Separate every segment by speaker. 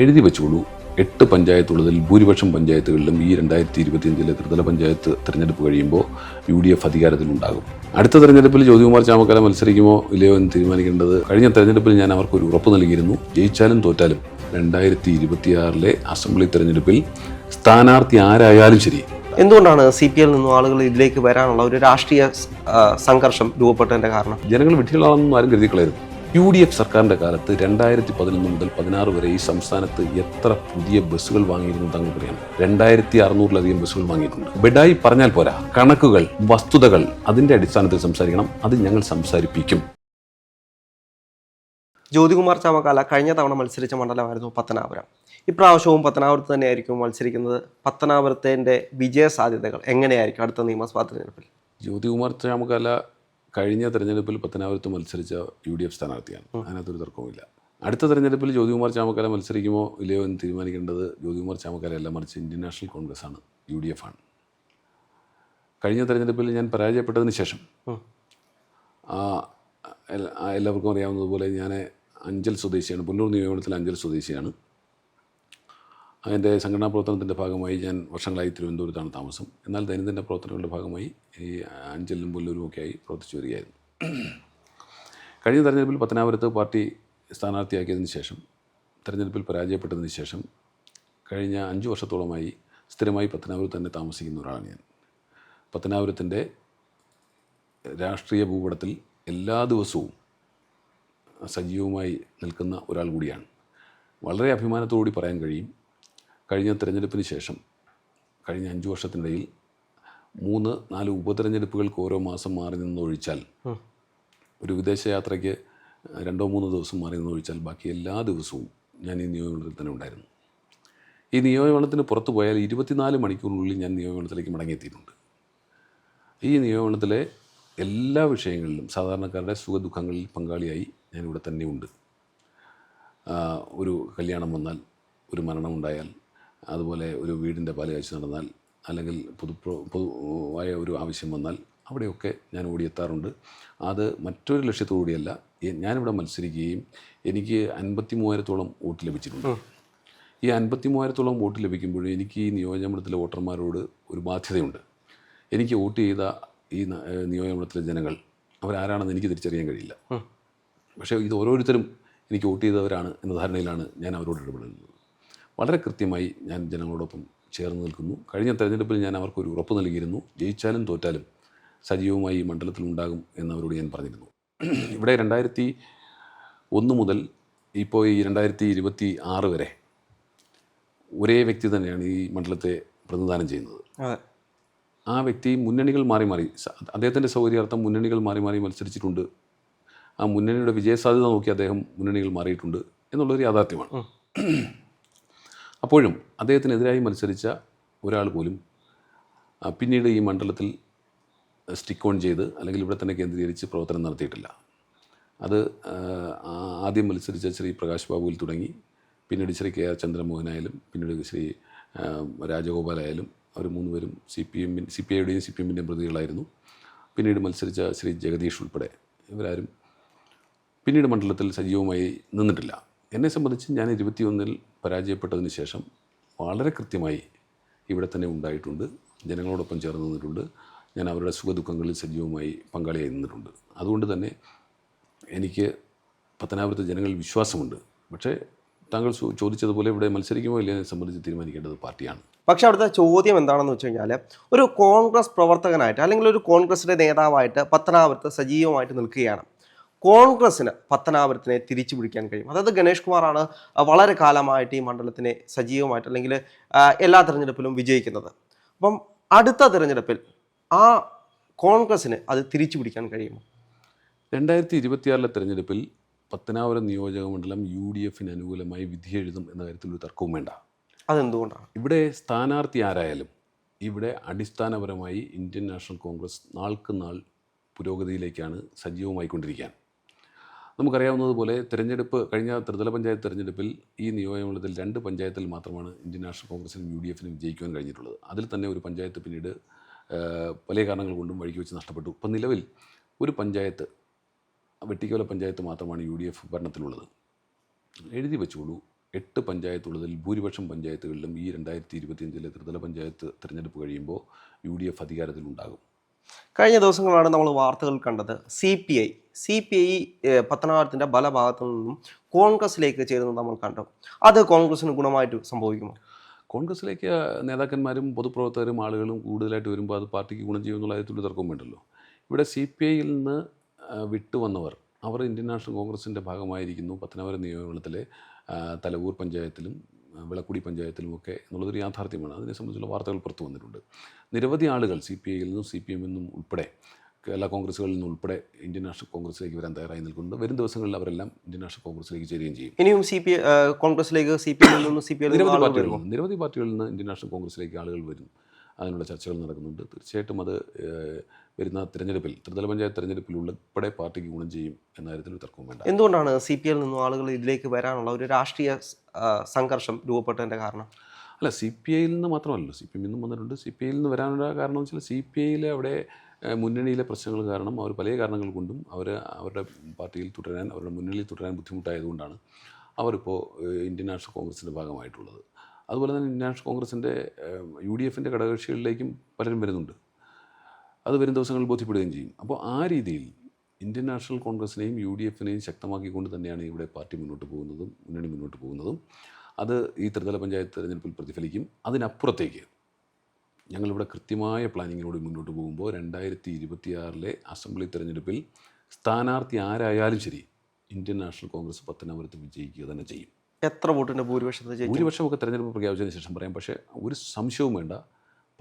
Speaker 1: എഴുതി വെച്ചോളൂ. എട്ട് പഞ്ചായത്തുള്ളതിൽ ഭൂരിപക്ഷം പഞ്ചായത്തുകളിലും ഈ രണ്ടായിരത്തി ഇരുപത്തിയഞ്ചിലെ ത്രിതല പഞ്ചായത്ത് തിരഞ്ഞെടുപ്പ് കഴിയുമ്പോൾ യു ഡി എഫ് അധികാരത്തിലുണ്ടാകും. അടുത്ത തെരഞ്ഞെടുപ്പിൽ ജ്യോതികുമാർ ചാമക്കാല മത്സരിക്കുമോ ഇല്ലയോ എന്ന് തീരുമാനിക്കേണ്ടത് കഴിഞ്ഞ തെരഞ്ഞെടുപ്പിൽ ഞാൻ അവർക്ക് ഒരു ഉറപ്പ് നൽകിയിരുന്നു. ജയിച്ചാലും തോറ്റാലും രണ്ടായിരത്തി ഇരുപത്തിയാറിലെ അസംബ്ലി തെരഞ്ഞെടുപ്പിൽ സ്ഥാനാർത്ഥി ആരായാലും ശരി.
Speaker 2: എന്തുകൊണ്ടാണ് സി പി എൽ നിന്നും ആളുകൾ ഇതിലേക്ക് വരാനുള്ള ഒരു രാഷ്ട്രീയ സംഘർഷം രൂപപ്പെട്ടതിന്റെ കാരണം?
Speaker 1: ജനങ്ങൾ വിഡ്ഢികളാണെന്നും ആരും കരുതിക്കളയരുത്. യു ഡി എഫ് സർക്കാരിന്റെ കാലത്ത് രണ്ടായിരത്തി പതിനൊന്ന് മുതൽ പതിനാറ് വരെ ഈ സംസ്ഥാനത്ത് എത്ര പുതിയ ബസ്സുകൾ വാങ്ങിയിരുന്നു പറയാം രണ്ടായിരത്തി അറുന്നൂറിലധികം ബസ്സുകൾ വാങ്ങിയിട്ടുണ്ട്. ബെഡായി പറഞ്ഞാൽ പോരാ. കണക്കുകൾ വസ്തുതകൾ അതിന്റെ അടിസ്ഥാനത്തിൽ സംസാരിക്കണം. അത് ഞങ്ങൾ സംസാരിപ്പിക്കും.
Speaker 2: ജ്യോതികുമാർ ചാമക്കാല കഴിഞ്ഞ തവണ മത്സരിച്ച മണ്ഡലമായിരുന്നു പത്തനാപുരം. ഇപ്രാവശ്യവും പത്തനാപുരത്ത് തന്നെയായിരിക്കും മത്സരിക്കുന്നത്. പത്തനാപുരത്തിന്റെ വിജയ സാധ്യതകൾ എങ്ങനെയായിരിക്കും അടുത്ത നിയമസഭാ തിരഞ്ഞെടുപ്പിൽ?
Speaker 1: ജ്യോതികുമാർ ചാമക്കാല കഴിഞ്ഞ തെരഞ്ഞെടുപ്പിൽ പത്തനാപുരത്ത് മത്സരിച്ച യു ഡി എഫ് സ്ഥാനാർത്ഥിയാണ് അതിനകത്തൊരു തർക്കവുമില്ല. അടുത്ത തെരഞ്ഞെടുപ്പിൽ ജ്യോതികുമാർ ചാമക്കാല മത്സരിക്കുമോ ഇല്ലയോ എന്ന് തീരുമാനിക്കേണ്ടത് ജ്യോതികുമാർ ചാമക്കാല അല്ല മറിച്ച് ഇന്ത്യൻ നാഷണൽ കോൺഗ്രസ് ആണ് യു ഡി എഫ് ആണ്. കഴിഞ്ഞ തെരഞ്ഞെടുപ്പിൽ ഞാൻ പരാജയപ്പെട്ടതിന് ശേഷം എല്ലാവർക്കും അറിയാവുന്നതുപോലെ ഞാൻ അഞ്ചൽ സ്വദേശിയാണ് പുല്ലൂർ നിയമനത്തിൽ അഞ്ചൽ സ്വദേശിയാണ്. അതിന്റെ സംഘടനാ പ്രവർത്തനത്തിന്റെ ഭാഗമായി ഞാൻ വർഷങ്ങളായി തിരുവനന്തപുരത്താണ് താമസം. എന്നാൽ ദൈനംദിന പ്രവർത്തനങ്ങളുടെ ഭാഗമായി ഈ അഞ്ചലിലും പുല്ലൂരും ഒക്കെയായി പ്രവർത്തിച്ചു വരികയായിരുന്നു. കഴിഞ്ഞ തെരഞ്ഞെടുപ്പിൽ പത്തനാപുരത്ത് പാർട്ടി സ്ഥാനാർത്ഥിയാക്കിയതിന് ശേഷം തെരഞ്ഞെടുപ്പിൽ പരാജയപ്പെട്ടതിന് ശേഷം കഴിഞ്ഞ അഞ്ച് വർഷത്തോളമായി സ്ഥിരമായി പത്തനാപുരത്ത് തന്നെ താമസിക്കുന്ന ഒരാളാണ് ഞാൻ. പത്തനാപുരത്തിന്റെ രാഷ്ട്രീയ ഭൂപടത്തിൽ എല്ലാ ദിവസവും സജീവമായി നിൽക്കുന്ന ഒരാൾ കൂടിയാണ്. വളരെ അഭിമാനത്തോടുകൂടി പറയാൻ കഴിയും കഴിഞ്ഞ തിരഞ്ഞെടുപ്പിന് ശേഷം കഴിഞ്ഞ അഞ്ച് വർഷത്തിനിടയിൽ മൂന്ന് നാല് ഉപതെരഞ്ഞെടുപ്പുകൾക്ക് ഓരോ മാസം മാറി നിന്നൊഴിച്ചാൽ ഒരു വിദേശയാത്രയ്ക്ക് രണ്ടോ മൂന്നോ ദിവസം മാറി നിന്നൊഴിച്ചാൽ ബാക്കി എല്ലാ ദിവസവും ഞാൻ ഈ നിയമമണ്ഡലത്തിൽ തന്നെ ഉണ്ടായിരുന്നു. ഈ നിയമമണ്ഡലത്തിന് പുറത്തു പോയാൽ ഇരുപത്തിനാല് മണിക്കൂറിനുള്ളിൽ ഞാൻ നിയമമണ്ഡലത്തിലേക്ക് മടങ്ങിയെത്തിയിട്ടുണ്ട്. ഈ നിയമമണ്ഡലത്തിലെ എല്ലാ വിഷയങ്ങളിലും സാധാരണക്കാരുടെ സുഖദുഃഖങ്ങളിൽ പങ്കാളിയായി ഞാനിവിടെ തന്നെയുണ്ട് ഒരു കല്യാണം വന്നാൽ ഒരു മരണമുണ്ടായാൽ അതുപോലെ ഒരു വീടിന്റെ പാൽ കാഴ്ച നടന്നാൽ അല്ലെങ്കിൽ പൊതു പൊതുവായ ഒരു ആവശ്യം വന്നാൽ അവിടെയൊക്കെ ഞാൻ ഓടിയെത്താറുണ്ട്. അത് മറ്റൊരു ലക്ഷ്യത്തോടുകൂടിയല്ല ഞാനിവിടെ മത്സരിക്കുകയും എനിക്ക് അൻപത്തി മൂവായിരത്തോളം വോട്ട് ലഭിച്ചിട്ടുണ്ട്. ഈ അൻപത്തി മൂവായിരത്തോളം വോട്ട് ലഭിക്കുമ്പോഴും എനിക്ക് ഈ നിയോജകമണ്ഡലത്തിലെ വോട്ടർമാരോട് ഒരു ബാധ്യതയുണ്ട്. എനിക്ക് വോട്ട് ചെയ്ത ഈ നിയോജകമണ്ഡലത്തിലെ ജനങ്ങൾ അവരാരാണെന്ന് എനിക്ക് തിരിച്ചറിയാൻ കഴിയില്ല. പക്ഷേ ഇത് ഓരോരുത്തരും എനിക്ക് വോട്ട് ചെയ്തവരാണ് എന്ന ധാരണയിലാണ് ഞാൻ അവരോട് ഇടപെടുന്നത്. വളരെ കൃത്യമായി ഞാൻ ജനങ്ങളോടൊപ്പം ചേർന്ന് നിൽക്കുന്നു. കഴിഞ്ഞ തെരഞ്ഞെടുപ്പിൽ ഞാൻ അവർക്കൊരു ഉറപ്പ് നൽകിയിരുന്നു. ജയിച്ചാലും തോറ്റാലും സജീവമായി ഈ മണ്ഡലത്തിൽ ഉണ്ടാകും എന്നവരോട് ഞാൻ പറഞ്ഞിരുന്നു. ഇവിടെ രണ്ടായിരത്തി ഒന്ന് മുതൽ ഇപ്പോൾ ഈ രണ്ടായിരത്തി ഇരുപത്തി ആറ് വരെ ഒരേ വ്യക്തി തന്നെയാണ് ഈ മണ്ഡലത്തെ പ്രതിനിധാനം ചെയ്യുന്നത്. ആ വ്യക്തി മുന്നണികൾ മാറി മാറി അദ്ദേഹത്തിന്റെ സൗകര്യാർത്ഥം മുന്നണികൾ മാറി മാറി മത്സരിച്ചിട്ടുണ്ട്. ആ മുന്നണിയുടെ വിജയസാധ്യത നോക്കി അദ്ദേഹം മുന്നണികൾ മാറിയിട്ടുണ്ട് എന്നുള്ളൊരു യാഥാർത്ഥ്യമാണ്. അപ്പോഴും അദ്ദേഹത്തിനെതിരായി മത്സരിച്ച ഒരാൾ പോലും പിന്നീട് ഈ മണ്ഡലത്തിൽ സ്റ്റിക്ക് ഓൺ ചെയ്ത് അല്ലെങ്കിൽ ഇവിടെ തന്നെ കേന്ദ്രീകരിച്ച് പ്രവർത്തനം നടത്തിയിട്ടില്ല. അത് ആദ്യം മത്സരിച്ച ശ്രീ പ്രകാശ് ബാബുവിൽ തുടങ്ങി. പിന്നീട് ശ്രീ കെ ആർ ചന്ദ്രമോഹനായാലും പിന്നീട് ശ്രീ രാജഗോപാലായാലും അവർ മൂന്നുപേരും സി പി എമ്മിൻ സി പി ഐയുടെയും സി പി എമ്മിന്റെയും പ്രതികളായിരുന്നു. പിന്നീട് മത്സരിച്ച ശ്രീ ജഗദീഷ് ഉൾപ്പെടെ ഇവരാരും പിന്നീട് മണ്ഡലത്തിൽ സജീവമായി നിന്നിട്ടില്ല. എന്നെ സംബന്ധിച്ച് ഞാൻ ഇരുപത്തിയൊന്നിൽ പരാജയപ്പെട്ടതിന് ശേഷം വളരെ കൃത്യമായി ഇവിടെ തന്നെ ഉണ്ടായിട്ടുണ്ട്. ജനങ്ങളോടൊപ്പം ചേർന്ന് നിന്നിട്ടുണ്ട്. ഞാൻ അവരുടെ സുഖദുഃഖങ്ങളിൽ സജീവമായി പങ്കാളിയായി നിന്നിട്ടുണ്ട്. അതുകൊണ്ട് തന്നെ എനിക്ക് പത്തനാപുരത്തെ ജനങ്ങളിൽ വിശ്വാസമുണ്ട്. പക്ഷേ താങ്കൾ ചോദിച്ചതുപോലെ ഇവിടെ മത്സരിക്കുമോ ഇല്ലയോ എന്നെ സംബന്ധിച്ച് തീരുമാനിക്കേണ്ടത് പാർട്ടിയാണ്.
Speaker 2: പക്ഷേ അവിടുത്തെ ചോദ്യം എന്താണെന്ന് വെച്ച് കഴിഞ്ഞാൽ ഒരു കോൺഗ്രസ് പ്രവർത്തകനായിട്ട് അല്ലെങ്കിൽ ഒരു കോൺഗ്രസിന്റെ നേതാവായിട്ട് പത്തനാപുരത്ത് സജീവമായിട്ട് നിൽക്കുകയാണ്. കോൺഗ്രസിന് പത്തനാപുരത്തിനെ തിരിച്ചു പിടിക്കാൻ കഴിയും. അതായത് ഗണേഷ് കുമാറാണ് വളരെ കാലമായിട്ട് ഈ മണ്ഡലത്തിനെ സജീവമായിട്ട് അല്ലെങ്കിൽ എല്ലാ തിരഞ്ഞെടുപ്പിലും വിജയിക്കുന്നത്. അപ്പം അടുത്ത തിരഞ്ഞെടുപ്പിൽ ആ കോൺഗ്രസിന് അത് തിരിച്ചു പിടിക്കാൻ കഴിയുമോ?
Speaker 1: രണ്ടായിരത്തി ഇരുപത്തിയാറിലെ തെരഞ്ഞെടുപ്പിൽ പത്തനാപുരം നിയോജക മണ്ഡലം യു ഡി എഫിന് അനുകൂലമായി വിധിയെഴുതും എന്ന കാര്യത്തിൽ ഒരു തർക്കവും വേണ്ട.
Speaker 2: അതെന്തുകൊണ്ടാണ്?
Speaker 1: ഇവിടെ സ്ഥാനാർത്ഥി ആരായാലും ഇവിടെ അടിസ്ഥാനപരമായി ഇന്ത്യൻ നാഷണൽ കോൺഗ്രസ് നാൾക്ക് നാൾ പുരോഗതിയിലേക്കാണ് സജീവമായിക്കൊണ്ടിരിക്കാൻ. നമുക്കറിയാവുന്നതുപോലെ തെരഞ്ഞെടുപ്പ് കഴിഞ്ഞ ത്രിതല പഞ്ചായത്ത് തെരഞ്ഞെടുപ്പിൽ ഈ നിയോജകമണ്ഡലത്തിൽ രണ്ട് പഞ്ചായത്തിൽ മാത്രമാണ് ഇന്ത്യൻ നാഷണൽ കോൺഗ്രസിനും യു ഡി എഫിനും ജയിക്കുവാൻ കഴിഞ്ഞിട്ടുള്ളത്. അതിൽ തന്നെ ഒരു പഞ്ചായത്ത് പിന്നീട് പല കാരണങ്ങൾ കൊണ്ടും വഴിക്ക് വെച്ച് നഷ്ടപ്പെട്ടു. ഇപ്പം നിലവിൽ ഒരു പഞ്ചായത്ത് വെട്ടിക്കോല പഞ്ചായത്ത് മാത്രമാണ് യു ഡി എഫ് ഭരണത്തിലുള്ളത്. എഴുതി വെച്ചോളൂ എട്ട് പഞ്ചായത്തുള്ളതിൽ ഭൂരിപക്ഷം പഞ്ചായത്തുകളിലും ഈ രണ്ടായിരത്തി ഇരുപത്തിയഞ്ചിലെ ത്രിതല പഞ്ചായത്ത് തിരഞ്ഞെടുപ്പ് കഴിയുമ്പോൾ യു ഡി എഫ് അധികാരത്തിലുണ്ടാകും.
Speaker 2: കഴിഞ്ഞ ദിവസങ്ങളാണ് നമ്മൾ വാർത്തകൾ കണ്ടത്. C P I C P I പത്തനാപുരത്തിന്റെ പല ഭാഗത്തു നിന്നും കോൺഗ്രസിലേക്ക് ചേരുന്നത് നമ്മൾ കണ്ടു. അത് കോൺഗ്രസിന് ഗുണമായിട്ട് സംഭവിക്കുമോ?
Speaker 1: കോൺഗ്രസിലേക്ക് നേതാക്കന്മാരും പൊതുപ്രവർത്തകരും ആളുകളും കൂടുതലായിട്ട് വരുമ്പോൾ അത് പാർട്ടിക്ക് ഗുണം ചെയ്യുമെന്നുള്ള കാര്യത്തിൽ തർക്കം വേണ്ടല്ലോ ഇവിടെ സി പി ഐയിൽ നിന്ന് വിട്ടുവന്നവർ അവർ ഇന്ത്യൻ നാഷണൽ കോൺഗ്രസിന്റെ ഭാഗമായിരിക്കുന്നു. പത്തനാപുരം നിയമമണ്ഡലത്തിലെ തലവൂർ പഞ്ചായത്തിലും വിളക്കുടി പഞ്ചായത്തിലുമൊക്കെ എന്നുള്ളതൊരു യാഥാർത്ഥ്യമാണ്. അതിനെ സംബന്ധിച്ചുള്ള വാർത്തകൾ പുറത്തു വന്നിട്ടുണ്ട്. നിരവധി ആളുകൾ സി പി ഐയിൽ നിന്നും സി പി എമ്മിൽ നിന്നും ഉൾപ്പെടെ കേരള കോൺഗ്രസുകളിൽ നിന്നും ഉൾപ്പെടെ ഇന്ത്യൻ നാഷണൽ കോൺഗ്രസിലേക്ക് വരാൻ തയ്യാറായി നിൽക്കുന്നുണ്ട്. വരും ദിവസങ്ങളിൽ അവരെല്ലാം ഇന്ത്യൻ നാഷണൽ കോൺഗ്രസിലേക്ക് ചേരുകയും ചെയ്യും.
Speaker 2: ഇനിയും സി പി കോൺഗ്രസിലേക്ക് സി പി എമ്മിൽ നിന്നും സി പി
Speaker 1: നിരവധി പാർട്ടികളിൽ നിന്ന് നിരവധി പാർട്ടികളിൽ നിന്ന് ഇന്ത്യൻ നാഷണൽ കോൺഗ്രസിലേക്ക് ആളുകൾ വരും. അതിനുള്ള ചർച്ചകൾ നടക്കുന്നുണ്ട്. തീർച്ചയായിട്ടും അത് വരുന്ന തിരഞ്ഞെടുപ്പിൽ ത്രിതല പഞ്ചായത്ത് തിരഞ്ഞെടുപ്പിൽ ഉൾപ്പെടെ പാർട്ടിക്ക് ഗുണം ചെയ്യും എന്ന കാര്യത്തിൽ തർക്കവും വേണ്ട.
Speaker 2: എന്തുകൊണ്ടാണ് സി പി എൽ നിന്നും ആളുകൾ ഇതിലേക്ക് വരാനുള്ള ഒരു രാഷ്ട്രീയ സംഘർഷം രൂപപ്പെട്ടതിന്റെ കാരണം?
Speaker 1: അല്ല സി പി ഐയിൽ നിന്ന് മാത്രമല്ലല്ലോ. സി പി എമ്മിൽ നിന്നും വന്നിട്ടുണ്ട്. സി പി ഐയിൽ നിന്ന് വരാനുള്ള കാരണം എന്ന് വെച്ചാൽ സി പി ഐയിലെ അവിടെ മുന്നണിയിലെ പ്രശ്നങ്ങൾ കാരണം അവർ പല കാരണങ്ങൾ കൊണ്ടും അവർ അവരുടെ പാർട്ടിയിൽ തുടരാൻ അവരുടെ മുന്നണിയിൽ തുടരാൻ ബുദ്ധിമുട്ടായതുകൊണ്ടാണ് അവരിപ്പോൾ ഇന്ത്യൻ നാഷണൽ കോൺഗ്രസിന്റെ ഭാഗമായിട്ടുള്ളത്. അതുപോലെ തന്നെ ഇന്ത്യൻ നാഷണൽ കോൺഗ്രസിന്റെ യു ഡി എഫിന്റെ ഘടകകക്ഷികളിലേക്കും പലരും വരുന്നുണ്ട്. അത് വരും ദിവസങ്ങളിൽ ബോധ്യപ്പെടുകയും ചെയ്യും. അപ്പോൾ ആ രീതിയിൽ ഇന്ത്യൻ നാഷണൽ കോൺഗ്രസിനെയും യു ഡി എഫിനെയും ശക്തമാക്കിക്കൊണ്ട് തന്നെയാണ് ഇവിടെ പാർട്ടി മുന്നോട്ട് പോകുന്നതും മുന്നണി മുന്നോട്ട് പോകുന്നതും. അത് ഈ ത്രിതല പഞ്ചായത്ത് തെരഞ്ഞെടുപ്പിൽ പ്രതിഫലിക്കും. അതിനപ്പുറത്തേക്ക് ഞങ്ങളിവിടെ കൃത്യമായ പ്ലാനിങ്ങിലൂടെ മുന്നോട്ട് പോകുമ്പോൾ രണ്ടായിരത്തി ഇരുപത്തിയാറിലെ അസംബ്ലി തെരഞ്ഞെടുപ്പിൽ സ്ഥാനാർത്ഥി ആരായാലും ശരി ഇന്ത്യൻ നാഷണൽ കോൺഗ്രസ് പത്തനാപുരത്ത് വിജയിക്കുക തന്നെ ചെയ്യും.
Speaker 2: എത്ര വോട്ടിന്റെ ഭൂരിപക്ഷത്തിൽ ജയിക്കും?
Speaker 1: ഭൂരിപക്ഷമൊക്കെ തെരഞ്ഞെടുപ്പ് പ്രഖ്യാപിച്ചതിന് ശേഷം പറയാം. പക്ഷേ ഒരു സംശയവും വേണ്ട.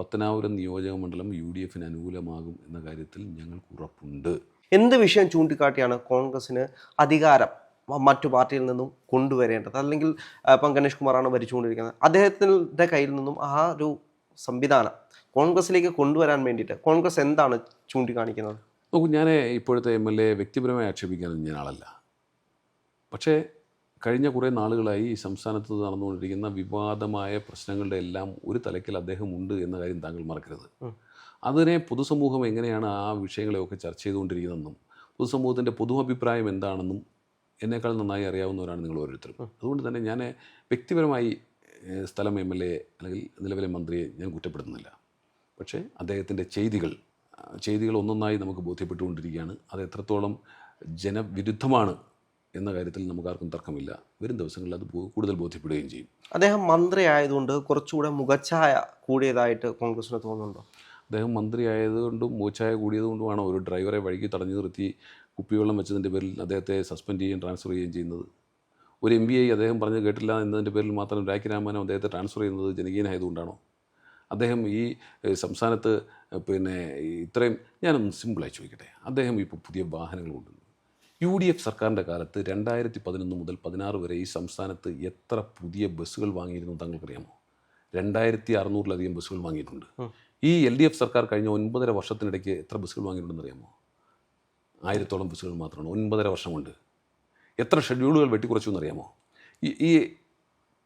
Speaker 1: പത്തനാപുരം നിയോജക മണ്ഡലം യു ഡി എഫിന് അനുകൂലമാകും എന്ന കാര്യത്തിൽ ഞങ്ങൾക്ക് ഉറപ്പുണ്ട്.
Speaker 2: എന്ത് വിഷയം ചൂണ്ടിക്കാട്ടിയാണ് കോൺഗ്രസിന് അധികാരം മറ്റു പാർട്ടിയിൽ നിന്നും കൊണ്ടുവരേണ്ടത്? അല്ലെങ്കിൽ ഇപ്പം ഗണേഷ് കുമാറാണ് ഭരിച്ചുകൊണ്ടിരിക്കുന്നത്. അദ്ദേഹത്തിന്റെ കയ്യിൽ നിന്നും ആ ഒരു സംവിധാനം കോൺഗ്രസിലേക്ക് കൊണ്ടുവരാൻ വേണ്ടിയിട്ട് കോൺഗ്രസ് എന്താണ് ചൂണ്ടിക്കാണിക്കുന്നത്?
Speaker 1: നോക്കൂ ഞാൻ ഇപ്പോഴത്തെ എം എൽ എ വ്യക്തിപരമായി ആക്ഷേപിക്കാനൊന്നും ഞാൻ ആളല്ല. പക്ഷേ കഴിഞ്ഞ കുറേ നാളുകളായി ഈ സംസ്ഥാനത്ത് നടന്നുകൊണ്ടിരിക്കുന്ന വിവാദമായ പ്രശ്നങ്ങളുടെ എല്ലാം ഒരു തലക്കിൽ അദ്ദേഹം ഉണ്ട് എന്ന കാര്യം താങ്കൾ മറക്കരുത്. അതിനെ പൊതുസമൂഹം എങ്ങനെയാണ് ആ വിഷയങ്ങളെയൊക്കെ ചർച്ച ചെയ്തുകൊണ്ടിരിക്കുന്നതെന്നും പൊതുസമൂഹത്തിന്റെ പൊതു അഭിപ്രായം എന്താണെന്നും എന്നേക്കാൾ നന്നായി അറിയാവുന്നവരാണ് നിങ്ങൾ ഓരോരുത്തരും. അതുകൊണ്ട് തന്നെ ഞാൻ വ്യക്തിപരമായി സ്ഥലം എം എൽ എ അല്ലെങ്കിൽ നിലവിലെ മന്ത്രിയെ ഞാൻ കുറ്റപ്പെടുത്തുന്നില്ല. പക്ഷേ അദ്ദേഹത്തിന്റെ ചെയ്തികൾ ചെയ്തികൾ ഒന്നൊന്നായി നമുക്ക് ബോധ്യപ്പെട്ടുകൊണ്ടിരിക്കുകയാണ്. അത് എത്രത്തോളം ജനവിരുദ്ധമാണ് എന്ന കാര്യത്തിൽ നമുക്ക് ആർക്കും തർക്കമില്ല. വരും ദിവസങ്ങളിൽ അത് കൂടുതൽ ബോധ്യപ്പെടുകയും ചെയ്യും.
Speaker 2: അദ്ദേഹം മന്ത്രി ആയതുകൊണ്ട് കുറച്ചുകൂടെ മുഖച്ഛായ കൂടിയതായിട്ട് കോൺഗ്രസിന് തോന്നുന്നുണ്ടോ?
Speaker 1: അദ്ദേഹം മന്ത്രി ആയതുകൊണ്ടും മൂച്ചായ കൂടിയതുകൊണ്ടുമാണ് ഒരു ഡ്രൈവറെ വഴിക്ക് തടഞ്ഞു നിർത്തി കുപ്പിവെള്ളം വെച്ചതിന്റെ പേരിൽ അദ്ദേഹത്തെ സസ്പെൻഡ് ചെയ്യുകയും ട്രാൻസ്ഫർ ചെയ്യുകയും ചെയ്യുന്നത്. ഒരു എം ബി ഐ അദ്ദേഹം പറഞ്ഞ് കേട്ടില്ല എന്നതിന്റെ പേരിൽ മാത്രം രാഖി രാമാനം അദ്ദേഹത്തെ ട്രാൻസ്ഫർ ചെയ്യുന്നത് ജനകീയനായതുകൊണ്ടാണോ? അദ്ദേഹം ഈ സംസ്ഥാനത്ത് പിന്നെ ഇത്രയും ഞാനൊന്ന് സിമ്പിളായി ചോദിക്കട്ടെ. അദ്ദേഹം ഇപ്പോൾ പുതിയ വാഹനങ്ങൾ കൊണ്ടുവന്നു. യു ഡി എഫ് സർക്കാരിന്റെ കാലത്ത് രണ്ടായിരത്തി പതിനൊന്ന് മുതൽ പതിനാറ് വരെ ഈ സംസ്ഥാനത്ത് എത്ര പുതിയ ബസ്സുകൾ വാങ്ങിയിരുന്നു താങ്കൾക്കറിയാമോ? രണ്ടായിരത്തി അറുന്നൂറിലധികം ബസ്സുകൾ വാങ്ങിയിട്ടുണ്ട്. ഈ എൽ ഡി എഫ് സർക്കാർ കഴിഞ്ഞ ഒൻപതര വർഷത്തിനിടയ്ക്ക് എത്ര ബസ്സുകൾ വാങ്ങിയിട്ടുണ്ടെന്ന് അറിയാമോ ആയിരത്തോളം ബസ്സുകൾ മാത്രമാണ്. ഒൻപതര വർഷം കൊണ്ട് എത്ര ഷെഡ്യൂളുകൾ വെട്ടിക്കുറച്ചു എന്നറിയാമോ? ഈ ഈ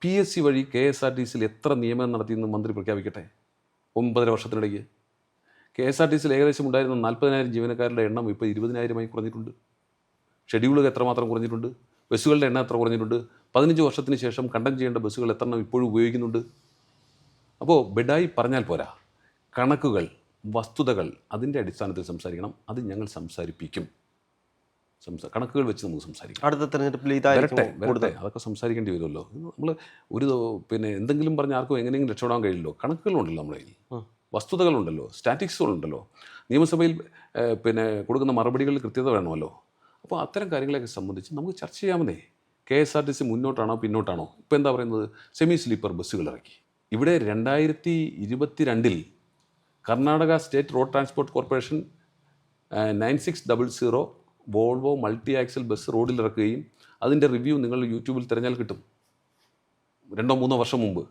Speaker 1: പി എസ് സി വഴി കെ എസ് ആർ ടി സിയിൽ എത്ര നിയമനം നടത്തിയെന്ന് മന്ത്രി പ്രഖ്യാപിക്കട്ടെ? ഒമ്പതര വർഷത്തിനിടയ്ക്ക്. കെ എസ് ആർ ടി സിയിൽ ഏകദേശം ഉണ്ടായിരുന്ന നാൽപ്പതിനായിരം ജീവനക്കാരുടെ എണ്ണം ഇപ്പോൾ ഇരുപതിനായിരമായി കുറഞ്ഞിട്ടുണ്ട്. ഷെഡ്യൂളുകൾ എത്രമാത്രം കുറഞ്ഞിട്ടുണ്ട്? ബസ്സുകളുടെ എണ്ണം എത്ര കുറഞ്ഞിട്ടുണ്ട്? പതിനഞ്ച് വർഷത്തിന് ശേഷം കണ്ടം ചെയ്യേണ്ട ബസ്സുകൾ എത്ര എണ്ണം ഇപ്പോഴും ഉപയോഗിക്കുന്നുണ്ട്? അപ്പോൾ ബെഡായി പറഞ്ഞാൽ പോരാ. കണക്കുകൾ വസ്തുതകൾ അതിന്റെ അടിസ്ഥാനത്തിൽ സംസാരിക്കണം. അത് ഞങ്ങൾ സംസാരിപ്പിക്കും. സംസാ കണക്കുകൾ വെച്ച് നമുക്ക് സംസാരിക്കാം.
Speaker 2: അടുത്ത തെരഞ്ഞെടുപ്പിൽ
Speaker 1: വരട്ടെ അതൊക്കെ സംസാരിക്കേണ്ടി വരുമല്ലോ. നമ്മൾ ഒരു പിന്നെ എന്തെങ്കിലും പറഞ്ഞ് ആർക്കും എങ്ങനെയെങ്കിലും രക്ഷപ്പെടാൻ കഴിയില്ലല്ലോ. കണക്കുകളുണ്ടല്ലോ നമ്മുടെ കയ്യിൽ. വസ്തുതകളുണ്ടല്ലോ. സ്റ്റാറ്റിക്സുകളുണ്ടല്ലോ. നിയമസഭയിൽ പിന്നെ കൊടുക്കുന്ന മറുപടികളിൽ കൃത്യത വേണമല്ലോ. അപ്പോൾ അത്തരം കാര്യങ്ങളെയൊക്കെ സംബന്ധിച്ച് നമുക്ക് ചർച്ച ചെയ്യാമെന്നേ K S R T C മുന്നോട്ടാണോ പിന്നോട്ടാണോ? ഇപ്പോൾ എന്താ പറയുന്നത്? സെമി സ്ലീപ്പർ ബസ്സുകൾ ഇറക്കി. ഇവിടെ രണ്ടായിരത്തി ഇരുപത്തി രണ്ടിൽ Karnataka state road transport corporation nine six double zero Volvo multi axle bus റോഡിൽ ഇറക്കുകയും അതിന്റെ റിവ്യൂ നിങ്ങൾ യൂട്യൂബിൽ തിരഞ്ഞാൽ കിട്ടും. രണ്ടോ മൂന്നോ വർഷം മുമ്പ്.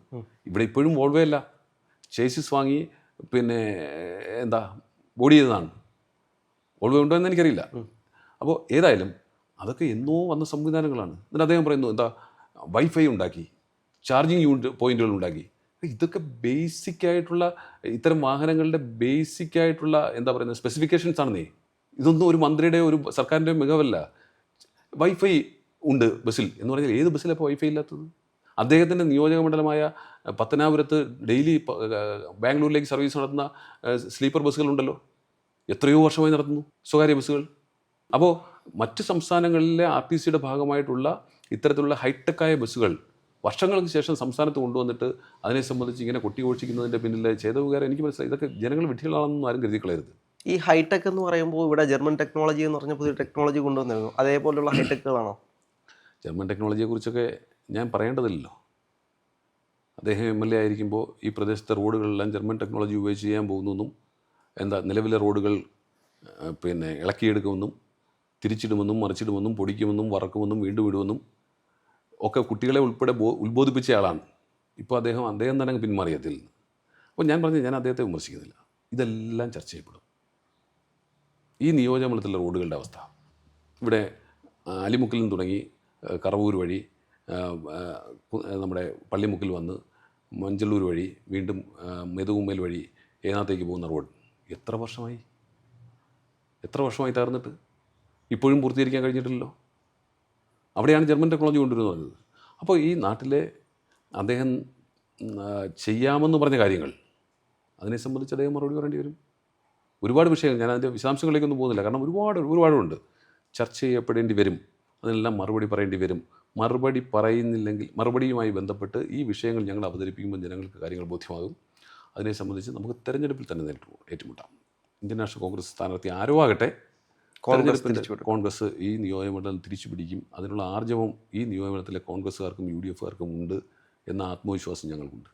Speaker 1: ഇവിടെ ഇപ്പോഴും വോൾവേ അല്ല. ചേസിസ് വാങ്ങി പിന്നെ എന്താ ബോഡി ചെയ്തതാണ് വോൾവേ ഉണ്ടോ എന്ന് എനിക്കറിയില്ല. അപ്പോൾ ഏതായാലും അതൊക്കെ എന്നോ വന്ന സംവിധാനങ്ങളാണ്. എന്നിട്ട് അദ്ദേഹം പറയുന്നു എന്താ വൈഫൈ ഉണ്ടാക്കി ചാർജിങ് യൂണിറ്റ് പോയിന്റുകൾ ഉണ്ടാക്കി. ഇതൊക്കെ ബേസിക് ആയിട്ടുള്ള ഇത്തരം വാഹനങ്ങളുടെ ബേസിക് ആയിട്ടുള്ള എന്താ പറയുന്നത് സ്പെസിഫിക്കേഷൻസ് ആണെന്നേ. ഇതൊന്നും ഒരു മന്ത്രിയുടെ ഒരു സർക്കാരിന്റെ മികവല്ല. വൈഫൈ ഉണ്ട് ബസ്സിൽ. എന്ന് പറഞ്ഞാൽ ഏത് ബസ്സിലാണ് ഇപ്പോൾ വൈഫൈ ഇല്ലാത്തത്? അദ്ദേഹത്തിന്റെ നിയോജക മണ്ഡലമായ പത്തനാപുരത്ത് ഡെയിലി ബാംഗ്ലൂരിലേക്ക് സർവീസ് നടത്തുന്ന സ്ലീപ്പർ ബസ്സുകളുണ്ടല്ലോ. എത്രയോ വർഷമായി നടത്തുന്നു സ്വകാര്യ ബസ്സുകൾ. അപ്പോൾ മറ്റ് സംസ്ഥാനങ്ങളിലെ ആർ ടി സിയുടെ ഭാഗമായിട്ടുള്ള ഇത്തരത്തിലുള്ള ഹൈടെക്കായ ബസ്സുകൾ വർഷങ്ങൾക്ക് ശേഷം സംസ്ഥാനത്ത് കൊണ്ടുവന്നിട്ട് അതിനെ സംബന്ധിച്ച് ഇങ്ങനെ കൊട്ടിഘോഷിക്കുന്നതിന്റെ പിന്നിലെ ചേതവുകാരൻ എനിക്ക് മനസ്സിലായി. ഇതൊക്കെ ജനങ്ങൾ വിഡ്ഢികളാണെന്നൊന്നും ആരും കരുതിക്കളയരുത്.
Speaker 2: ഈ ഹൈടെക് എന്ന് പറയുമ്പോൾ ഇവിടെ ജർമ്മൻ ടെക്നോളജി എന്ന് പറഞ്ഞ പുതിയ ടെക്നോളജി കൊണ്ടുവന്നിരുന്നു. അതേപോലുള്ള ഹൈടെക്കുകളാണോ?
Speaker 1: ജർമ്മൻ ടെക്നോളജിയെക്കുറിച്ചൊക്കെ ഞാൻ പറയേണ്ടതില്ലല്ലോ. അദ്ദേഹം എം എൽ എ ആയിരിക്കുമ്പോൾ ഈ പ്രദേശത്തെ റോഡുകളെല്ലാം ജർമ്മൻ ടെക്നോളജി ഉപയോഗിച്ച് ചെയ്യാൻ പോകുന്നെന്നും എന്താ നിലവിലെ റോഡുകൾ പിന്നെ ഇളക്കിയെടുക്കുമെന്നും തിരിച്ചിടുമെന്നും മറിച്ചിടുമെന്നും പൊടിക്കുമെന്നും വറക്കുമെന്നും വീണ്ടും ഇടുമെന്നും ഒക്കെ കുട്ടികളെ ഉൾപ്പെടെ ബോ ഉത്ബോധിപ്പിച്ച ആളാണ്. ഇപ്പോൾ അദ്ദേഹം അദ്ദേഹം തന്നെ പിന്മാറി അതിൽ നിന്ന് അപ്പോൾ ഞാൻ പറഞ്ഞു ഞാൻ അദ്ദേഹത്തെ വിമർശിക്കുന്നില്ല. ഇതെല്ലാം ചർച്ച ചെയ്യപ്പെടും. ഈ നിയോജകമണ്ഡലത്തിലെ റോഡുകളുടെ അവസ്ഥ. ഇവിടെ അലിമുക്കിൽ നിന്ന് തുടങ്ങി കറവൂർ വഴി നമ്മുടെ പള്ളിമുക്കിൽ വന്ന് മഞ്ചള്ളൂർ വഴി വീണ്ടും മെതുകുമ്മൽ വഴി ഏനാത്തേക്ക് പോകുന്ന റോഡ്. എത്ര വർഷമായി? എത്ര വർഷമായി തകർന്നിട്ട്? ഇപ്പോഴും പൂർത്തീകരിക്കാൻ കഴിഞ്ഞിട്ടില്ലല്ലോ. അവിടെയാണ് ജർമ്മൻ ടെക്നോളജി കൊണ്ടുവരുന്നത് അപ്പോൾ ഈ നാട്ടിലെ അദ്ദേഹം ചെയ്യാമെന്ന് പറഞ്ഞ കാര്യങ്ങൾ അതിനെ സംബന്ധിച്ച് അദ്ദേഹം മറുപടി പറയേണ്ടി വരും? ഒരുപാട് വിഷയങ്ങൾ ഞാൻ അതിന്റെ വിശദാംശങ്ങളിലേക്കൊന്നും പോകുന്നില്ല. കാരണം ഒരുപാട് ഒരുപാടുണ്ട്. ചർച്ച ചെയ്യപ്പെടേണ്ടി വരും. അതിനെല്ലാം മറുപടി പറയേണ്ടി വരും. മറുപടി പറയുന്നില്ലെങ്കിൽ മറുപടിയുമായി ബന്ധപ്പെട്ട് ഈ വിഷയങ്ങൾ ഞങ്ങൾ അവതരിപ്പിക്കുമ്പോൾ ജനങ്ങൾക്ക് കാര്യങ്ങൾ ബോധ്യമാകും. അതിനെ സംബന്ധിച്ച് നമുക്ക് തെരഞ്ഞെടുപ്പിൽ തന്നെ നേരിട്ട് ഏറ്റുമുട്ടാം. ഇന്ത്യൻ നാഷണൽ കോൺഗ്രസ് സ്ഥാനാർത്ഥി ആരോ ആകട്ടെ
Speaker 2: കോൺഗ്രസ്
Speaker 1: കോൺഗ്രസ് ഈ നിയോജകമണ്ഡലം തിരിച്ചു പിടിക്കും. അതിനുള്ള ആർജവം ഈ നിയോജകമണ്ഡലത്തിലെ കോൺഗ്രസ്സുകാർക്കും യു ഡി എഫുകാർക്കും ഉണ്ട് എന്ന ആത്മവിശ്വാസം ഞങ്ങൾക്കുണ്ട്.